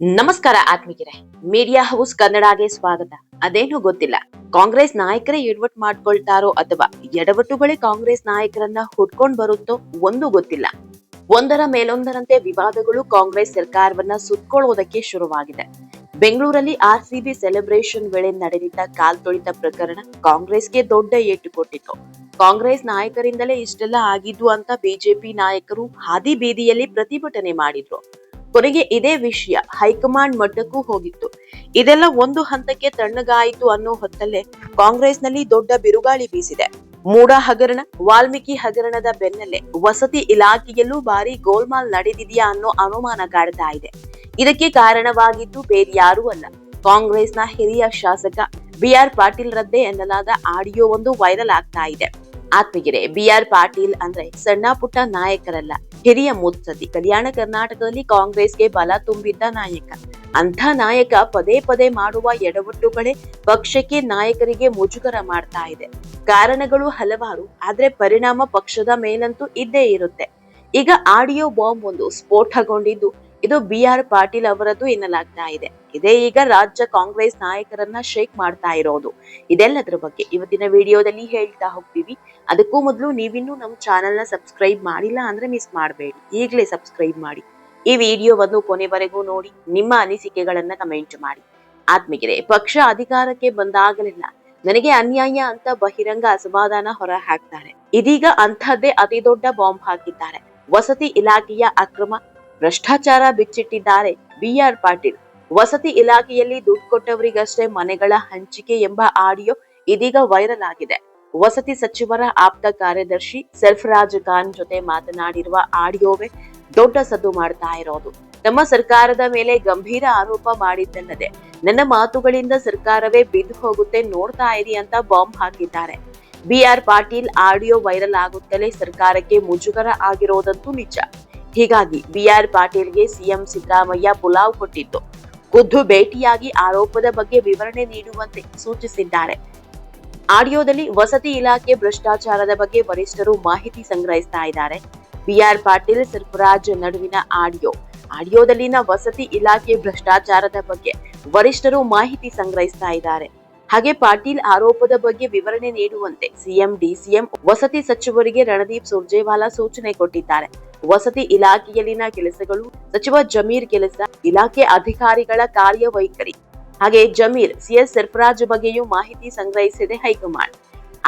ನಮಸ್ಕಾರ ಆತ್ಮಿಕರೇ media house ಕನ್ನಡಗೆ ಸ್ವಾಗತ. ಅದೇನು ಗೊತ್ತಿಲ್ಲ. ಕಾಂಗ್ರೆಸ್ ನಾಯಕರೇ ಎಡವಟ್ ಮಾಡ್ಕೊಳ್ತಾರೋ ಅಥವಾ ಎಡವಟ್ಟುಗಳೇ ಕಾಂಗ್ರೆಸ್ ನಾಯಕರನ್ನ ಹುಡ್ಕೊಂಡ್ ಬರುತ್ತೋ ಒಂದು ಗೊತ್ತಿಲ್ಲ. ಒಂದರ ಮೇಲೊಂದರಂತೆ ವಿವಾದಗಳು ಕಾಂಗ್ರೆಸ್ ಸರ್ಕಾರವನ್ನ ಸುತ್ಕೊಳ್ಳೋದಕ್ಕೆ ಶುರುವಾಗಿದೆ. ಬೆಂಗಳೂರಲ್ಲಿ ಆರ್ಸಿಬಿ ಸೆಲೆಬ್ರೇಷನ್ ವೇಳೆ ನಡೆದಿದ್ದ ಕಾಲ್ತೊಳಿತ ಪ್ರಕರಣ ಕಾಂಗ್ರೆಸ್ಗೆ ದೊಡ್ಡ ಏಟು ಕೊಟ್ಟಿತ್ತು. ಕಾಂಗ್ರೆಸ್ ನಾಯಕರಿಂದಲೇ ಇಷ್ಟೆಲ್ಲ ಆಗಿದ್ದು ಅಂತ ಬಿಜೆಪಿ ನಾಯಕರು ಹಾದಿ ಬೀದಿಯಲ್ಲಿ ಪ್ರತಿಭಟನೆ ಮಾಡಿದ್ರು. ಕೊನೆಗೆ ಇದೇ ವಿಷಯ ಹೈಕಮಾಂಡ್ ಮಟ್ಟಕ್ಕೂ ಹೋಗಿತ್ತು. ಇದೆಲ್ಲ ಒಂದು ಹಂತಕ್ಕೆ ತಣ್ಣಗಾಯಿತು ಅನ್ನೋ ಹೊತ್ತಲ್ಲೇ ಕಾಂಗ್ರೆಸ್ನಲ್ಲಿ ದೊಡ್ಡ ಬಿರುಗಾಳಿ ಬೀಸಿದೆ. ಮೂಡ ಹಗರಣ, ವಾಲ್ಮೀಕಿ ಹಗರಣದ ಬೆನ್ನಲ್ಲೇ ವಸತಿ ಇಲಾಖೆಯಲ್ಲೂ ಭಾರಿ ಗೋಲ್ಮಾಲ್ ನಡೆದಿದೆಯಾ ಅನ್ನೋ ಅನುಮಾನ ಕಾಡ್ತಾ ಇದೆ. ಇದಕ್ಕೆ ಕಾರಣವಾಗಿದ್ದು ಬೇರ್ಯಾರೂ ಅಲ್ಲ. ಕಾಂಗ್ರೆಸ್ನ ಹಿರಿಯ ಶಾಸಕ ಬಿಆರ್ ಪಾಟೀಲ್ ರದ್ದೆ ಎನ್ನಲಾದ ಆಡಿಯೋ ಒಂದು ವೈರಲ್ ಆಗ್ತಾ ಇದೆ. ಆತ್ಮಗಿರೆ ಬಿಆರ್ ಪಾಟೀಲ್ ಅಂದ್ರೆ ಸಣ್ಣ ಪುಟ್ಟ ನಾಯಕರಲ್ಲ. ಹಿರಿಯ ಮುತ್ಸದ್ದಿ. ಕಲ್ಯಾಣ ಕರ್ನಾಟಕದಲ್ಲಿ ಕಾಂಗ್ರೆಸ್ಗೆ ಬಲ ತುಂಬಿದ್ದ ನಾಯಕ. ಅಂಥ ನಾಯಕ ಪದೇ ಪದೇ ಮಾಡುವ ಎಡವಟ್ಟುಗಳೇ ಪಕ್ಷಕ್ಕೆ ನಾಯಕರಿಗೆ ಮುಜುಗರ ಮಾಡ್ತಾ ಇದೆ. ಕಾರಣಗಳು ಹಲವಾರು, ಆದ್ರೆ ಪರಿಣಾಮ ಪಕ್ಷದ ಮೇಲಂತೂ ಇದ್ದೇ ಇರುತ್ತೆ. ಈಗ ಆಡಿಯೋ ಬಾಂಬ್ ಒಂದು ಸ್ಫೋಟಗೊಂಡಿದ್ದು. ಇದು ಬಿ ಆರ್ ಪಾಟೀಲ್ ಅವರದ್ದು ಎನ್ನಲಾಗ್ತಾ ಇದೆ. ಇದೇ ಈಗ ರಾಜ್ಯ ಕಾಂಗ್ರೆಸ್ ನಾಯಕರನ್ನ ಶೇಕ್ ಮಾಡ್ತಾ ಇರೋದು. ಇದೆಲ್ಲದರ ಬಗ್ಗೆ ಇವತ್ತಿನ ವಿಡಿಯೋದಲ್ಲಿ ಹೇಳ್ತಾ ಹೋಗ್ತೀವಿ. ಅದಕ್ಕೂ ಮೊದಲು ನೀವಿನ್ನೂ ನಮ್ಮ ಚಾನೆಲ್ನ ಸಬ್ಸ್ಕ್ರೈಬ್ ಮಾಡಿಲ್ಲ ಅಂದ್ರೆ ಮಿಸ್ ಮಾಡಬೇಡಿ. ಈಗಲೇ ಸಬ್ಸ್ಕ್ರೈಬ್ ಮಾಡಿ. ಈ ವಿಡಿಯೋವನ್ನು ಕೊನೆವರೆಗೂ ನೋಡಿ, ನಿಮ್ಮ ಅನಿಸಿಕೆಗಳನ್ನ ಕಮೆಂಟ್ ಮಾಡಿ. ಆತ್ಮಗಿರೆ ಪಕ್ಷ ಅಧಿಕಾರಕ್ಕೆ ಬಂದಾಗಲಿಲ್ಲ ನನಗೆ ಅನ್ಯಾಯ ಅಂತ ಬಹಿರಂಗ ಅಸಮಾಧಾನ ಹೊರ ಹಾಕ್ತಾರೆ. ಇದೀಗ ಅಂಥದ್ದೇ ಅತಿ ದೊಡ್ಡ ಬಾಂಬ್ ಹಾಕಿದ್ದಾರೆ. ವಸತಿ ಇಲಾಖೆಯ ಅಕ್ರಮ ಭ್ರಷ್ಟಾಚಾರ ಬಿಚ್ಚಿಟ್ಟಿದ್ದಾರೆ ಬಿಆರ್ ಪಾಟೀಲ್. ವಸತಿ ಇಲಾಖೆಯಲ್ಲಿ ದುಡ್ಡು ಕೊಟ್ಟವರಿಗಷ್ಟೇ ಮನೆಗಳ ಹಂಚಿಕೆ ಎಂಬ ಆಡಿಯೋ ಇದೀಗ ವೈರಲ್ ಆಗಿದೆ. ವಸತಿ ಸಚಿವರ ಆಪ್ತ ಕಾರ್ಯದರ್ಶಿ ಸರ್ಫರಾಜ್ ಖಾನ್ ಜೊತೆ ಮಾತನಾಡಿರುವ ಆಡಿಯೋವೇ ದೊಡ್ಡ ಸದ್ದು ಮಾಡ್ತಾ ಇರೋದು. ತಮ್ಮ ಸರ್ಕಾರದ ಮೇಲೆ ಗಂಭೀರ ಆರೋಪ ಮಾಡಿದ್ದಲ್ಲದೆ, ನನ್ನ ಮಾತುಗಳಿಂದ ಸರ್ಕಾರವೇ ಬಿದ್ದು ಹೋಗುತ್ತೆ, ನೋಡ್ತಾ ಇರಿ ಅಂತ ಬಾಂಬ್ ಹಾಕಿದ್ದಾರೆ. ಬಿಆರ್ ಪಾಟೀಲ್ ಆಡಿಯೋ ವೈರಲ್ ಆಗುತ್ತಲೇ ಸರ್ಕಾರಕ್ಕೆ ಮುಜುಗರ ಆಗಿರೋದಂತೂ ನಿಜ. ಹೀಗಾಗಿ ಬಿಆರ್ ಪಾಟೀಲ್ಗೆ ಸಿಎಂ ಸಿದ್ದರಾಮಯ್ಯ ಪುಲಾವ್ ಕೊಟ್ಟಿದ್ದು ಖುದ್ದು ಭೇಟಿಯಾಗಿ ಆರೋಪದ ಬಗ್ಗೆ ವಿವರಣೆ ನೀಡುವಂತೆ ಸೂಚಿಸಿದ್ದಾರೆ. ಆಡಿಯೋದಲ್ಲಿ ವಸತಿ ಇಲಾಖೆ ಭ್ರಷ್ಟಾಚಾರದ ಬಗ್ಗೆ ವರಿಷ್ಠರು ಮಾಹಿತಿ ಸಂಗ್ರಹಿಸ್ತಾ ಇದ್ದಾರೆ. ಬಿಆರ್ ಪಾಟೀಲ್ ಸರ್ಫರಾಜ್ ನಡುವಿನ ಆಡಿಯೋ. ಆಡಿಯೋದಲ್ಲಿನ ವಸತಿ ಇಲಾಖೆ ಭ್ರಷ್ಟಾಚಾರದ ಬಗ್ಗೆ ವರಿಷ್ಠರು ಮಾಹಿತಿ ಸಂಗ್ರಹಿಸ್ತಾ ಇದ್ದಾರೆ. ಹಾಗೆ ಪಾಟೀಲ್ ಆರೋಪದ ಬಗ್ಗೆ ವಿವರಣೆ ನೀಡುವಂತೆ ಸಿಎಂ, ಡಿಸಿಎಂ ವಸತಿ ಸಚಿವರಿಗೆ ರಣದೀಪ್ ಸುರ್ಜೇವಾಲಾ ಸೂಚನೆ ಕೊಟ್ಟಿದ್ದಾರೆ. ವಸತಿ ಇಲಾಖೆಯಲ್ಲಿನ ಕೆಲಸಗಳು, ಸಚಿವ ಜಮೀರ್ ಕೆಲಸ, ಇಲಾಖೆ ಅಧಿಕಾರಿಗಳ ಕಾರ್ಯವೈಖರಿ. ಹಾಗೆ ಜಮೀರ್ ಸಿಎಸ್ ಸರ್ಫರಾಜ್ ಬಗ್ಗೆಯೂ ಮಾಹಿತಿ ಸಂಗ್ರಹಿಸಿದೆ ಹೈಕಮಾಂಡ್.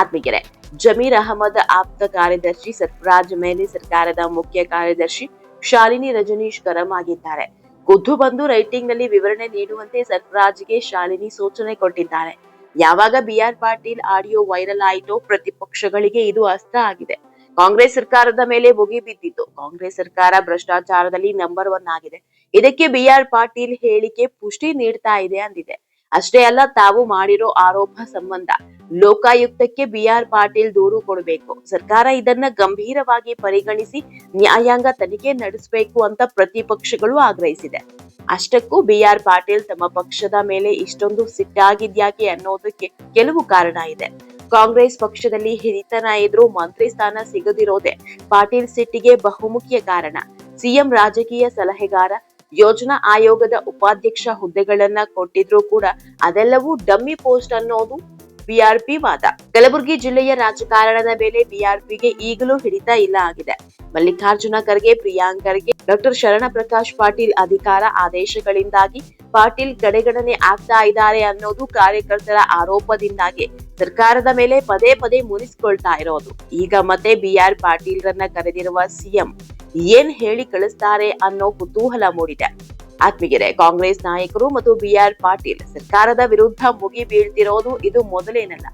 ಆತ್ಮೀಗೆರೆ ಜಮೀರ್ ಅಹಮದ್ ಆಪ್ತ ಕಾರ್ಯದರ್ಶಿ, ಸರ್ಫರಾಜ್ ಮೇಲೆ ಸರ್ಕಾರದ ಮುಖ್ಯ ಕಾರ್ಯದರ್ಶಿ ಶಾಲಿನಿ ರಜನೀಶ್ ಗರಂ ಆಗಿದ್ದಾರೆ. ಖುದ್ದು ಬಂದು ರೈಟಿಂಗ್ನಲ್ಲಿ ವಿವರಣೆ ನೀಡುವಂತೆ ಸರ್ಫರಾಜ್ಗೆ ಶಾಲಿನಿ ಸೂಚನೆ ಕೊಟ್ಟಿದ್ದಾರೆ. ಯಾವಾಗ ಬಿಆರ್ ಪಾಟೀಲ್ ಆಡಿಯೋ ವೈರಲ್ ಆಯಿತೋ ಪ್ರತಿಪಕ್ಷಗಳಿಗೆ ಇದು ಅಸ್ತ್ರ ಆಗಿದೆ. ಕಾಂಗ್ರೆಸ್ ಸರ್ಕಾರದ ಮೇಲೆ ಮುಗಿ ಬಿದ್ದಿತ್ತು. ಕಾಂಗ್ರೆಸ್ ಸರ್ಕಾರ ಭ್ರಷ್ಟಾಚಾರದಲ್ಲಿ ನಂಬರ್ ಒನ್ ಆಗಿದೆ. ಇದಕ್ಕೆ ಬಿಆರ್ ಪಾಟೀಲ್ ಹೇಳಿಕೆ ಪುಷ್ಟಿ ನೀಡ್ತಾ ಇದೆ ಅಂದಿದೆ. ಅಷ್ಟೇ ಅಲ್ಲ, ತಾವು ಮಾಡಿರೋ ಆರೋಪ ಸಂಬಂಧ ಲೋಕಾಯುಕ್ತಕ್ಕೆ ಬಿಆರ್ ಪಾಟೀಲ್ ದೂರು ಕೊಡಬೇಕು. ಸರ್ಕಾರ ಇದನ್ನ ಗಂಭೀರವಾಗಿ ಪರಿಗಣಿಸಿ ನ್ಯಾಯಾಂಗ ತನಿಖೆ ನಡೆಸಬೇಕು ಅಂತ ಪ್ರತಿಪಕ್ಷಗಳು ಆಗ್ರಹಿಸಿದೆ. ಅಷ್ಟಕ್ಕೂ ಬಿಆರ್ ಪಾಟೀಲ್ ತಮ್ಮ ಪಕ್ಷದ ಮೇಲೆ ಇಷ್ಟೊಂದು ಸಿಟ್ಟಾಗಿದ್ಯಾಕೆ ಅನ್ನೋದಕ್ಕೆ ಕೆಲವು ಕಾರಣ ಇದೆ. ಕಾಂಗ್ರೆಸ್ ಪಕ್ಷದಲ್ಲಿ ಹಿರಿತನ ಇದ್ರೂ ಮಂತ್ರಿ ಸ್ಥಾನ ಸಿಗದಿರೋದೆ ಪಾಟೀಲ್ ಸಿಟ್ಟಿಗೆ ಬಹುಮುಖ್ಯ ಕಾರಣ. ಸಿಎಂ ರಾಜಕೀಯ ಸಲಹೆಗಾರ, ಯೋಜನಾ ಆಯೋಗದ ಉಪಾಧ್ಯಕ್ಷ ಹುದ್ದೆಗಳನ್ನ ಕೊಟ್ಟಿದ್ರು ಕೂಡ ಅದೆಲ್ಲವೂ ಡಮ್ಮಿ ಪೋಸ್ಟ್ ಅನ್ನೋದು ಬಿಆರ್ಪಿ ವಾದ. ಕಲಬುರಗಿ ಜಿಲ್ಲೆಯ ರಾಜಕಾರಣದ ಮೇಲೆ ಬಿಆರ್ಪಿಗೆ ಈಗಲೂ ಹಿಡಿತ ಇಲ್ಲ ಆಗಿದೆ. ಮಲ್ಲಿಕಾರ್ಜುನ ಖರ್ಗೆ ಪ್ರಿಯಾಂಕ್ ಖರ್ಗೆ ಡಾಕ್ಟರ್ ಶರಣ ಪ್ರಕಾಶ್ ಪಾಟೀಲ್ ಅಧಿಕಾರ ಆದೇಶಗಳಿಂದಾಗಿ ಪಾಟೀಲ್ ಗಡೆಗಡನೆ ಆಗ್ತಾ ಇದ್ದಾರೆ ಅನ್ನೋದು ಕಾರ್ಯಕರ್ತರ ಆರೋಪದಿಂದಾಗಿ ಸರ್ಕಾರದ ಮೇಲೆ ಪದೇ ಪದೇ ಮುನಿಸ್ಕೊಳ್ತಾ ಇರೋದು. ಈಗ ಮತ್ತೆ ಬಿ ಆರ್ ಪಾಟೀಲ್ ಪಾಟೀಲ್ರನ್ನ ಕರೆದಿರುವ ಸಿಎಂ ಏನ್ ಹೇಳಿ ಕಳಿಸ್ತಾರೆ ಅನ್ನೋ ಕುತೂಹಲ ಮೂಡಿದೆ. ಆತ್ಮಗೆರೆ ಕಾಂಗ್ರೆಸ್ ನಾಯಕರು ಮತ್ತು ಬಿ ಆರ್ ಪಾಟೀಲ್ ಸರ್ಕಾರದ ವಿರುದ್ಧ ಮುಗಿ ಬೀಳ್ತಿರೋದು ಇದು ಮೊದಲೇನಲ್ಲ.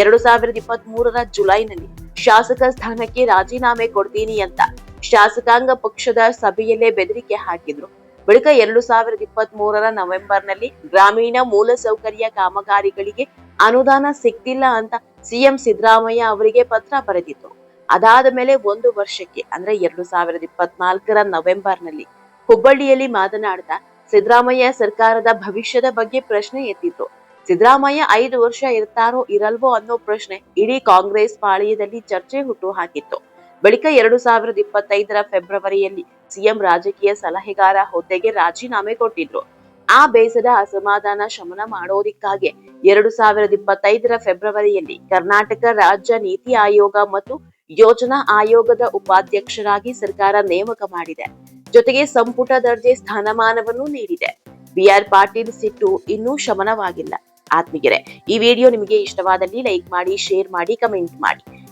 ಎರಡು ಸಾವಿರದ ಇಪ್ಪತ್ತ್ ಮೂರರ ಜುಲೈನಲ್ಲಿ ಶಾಸಕ ಸ್ಥಾನಕ್ಕೆ ರಾಜೀನಾಮೆ ಕೊಡ್ತೀನಿ ಅಂತ ಶಾಸಕಾಂಗ ಪಕ್ಷದ ಸಭೆಯಲ್ಲೇ ಬೆದರಿಕೆ ಹಾಕಿದ್ರು. ಬಳಿಕ ಎರಡು ಸಾವಿರದ ಇಪ್ಪತ್ತ್ ಮೂರರ ನವೆಂಬರ್ನಲ್ಲಿ ಗ್ರಾಮೀಣ ಮೂಲಸೌಕರ್ಯ ಕಾಮಗಾರಿಗಳಿಗೆ ಅನುದಾನ ಸಿಗ್ತಿಲ್ಲ ಅಂತ ಸಿಎಂ ಸಿದ್ದರಾಮಯ್ಯ ಅವರಿಗೆ ಪತ್ರ ಬರೆದಿತ್ತು. ಅದಾದ ಮೇಲೆ ಒಂದು ವರ್ಷಕ್ಕೆ, ಅಂದ್ರೆ ಎರಡು ಸಾವಿರದ ಇಪ್ಪತ್ನಾಲ್ಕರ ನವೆಂಬರ್ನಲ್ಲಿ ಹುಬ್ಬಳ್ಳಿಯಲ್ಲಿ ಮಾತನಾಡ್ತಾ ಸಿದ್ದರಾಮಯ್ಯ ಸರ್ಕಾರದ ಭವಿಷ್ಯದ ಬಗ್ಗೆ ಪ್ರಶ್ನೆ ಎತ್ತಿತ್ತು. ಸಿದ್ದರಾಮಯ್ಯ ಐದು ವರ್ಷ ಇರ್ತಾರೋ ಇರಲ್ವೋ ಅನ್ನೋ ಪ್ರಶ್ನೆ ಇಡೀ ಕಾಂಗ್ರೆಸ್ ಪಾಳೆಯದಲ್ಲಿ ಚರ್ಚೆ ಹುಟ್ಟು ಹಾಕಿತ್ತು. ಬಳಿಕ ಎರಡು ಸಾವಿರದ ಇಪ್ಪತ್ತೈದರ ಫೆಬ್ರವರಿಯಲ್ಲಿ ಸಿಎಂ ರಾಜಕೀಯ ಸಲಹೆಗಾರ ಹುದ್ದೆಗೆ ರಾಜೀನಾಮೆ ಕೊಟ್ಟಿದ್ರು. ಆ ಬೇಸದ ಅಸಮಾಧಾನ ಶಮನ ಮಾಡೋದಿಕ್ಕಾಗಿ ಎರಡು ಸಾವಿರದ ಇಪ್ಪತ್ತೈದರ ಫೆಬ್ರವರಿಯಲ್ಲಿ ಕರ್ನಾಟಕ ರಾಜ್ಯ ನೀತಿ ಆಯೋಗ ಮತ್ತು ಯೋಜನಾ ಆಯೋಗದ ಉಪಾಧ್ಯಕ್ಷರಾಗಿ ಸರ್ಕಾರ ನೇಮಕ ಮಾಡಿದೆ. ಜೊತೆಗೆ ಸಂಪುಟ ದರ್ಜೆ ಸ್ಥಾನಮಾನವನ್ನು ನೀಡಿದೆ. ಬಿಆರ್ ಪಾಟೀಲ್ ಸಿಟ್ಟು ಇನ್ನೂ ಶಮನವಾಗಿಲ್ಲ. ಆತ್ಮೀಗೆರೆ ಈ ವಿಡಿಯೋ ನಿಮಗೆ ಇಷ್ಟವಾದಲ್ಲಿ ಲೈಕ್ ಮಾಡಿ, ಶೇರ್ ಮಾಡಿ, ಕಮೆಂಟ್ ಮಾಡಿ.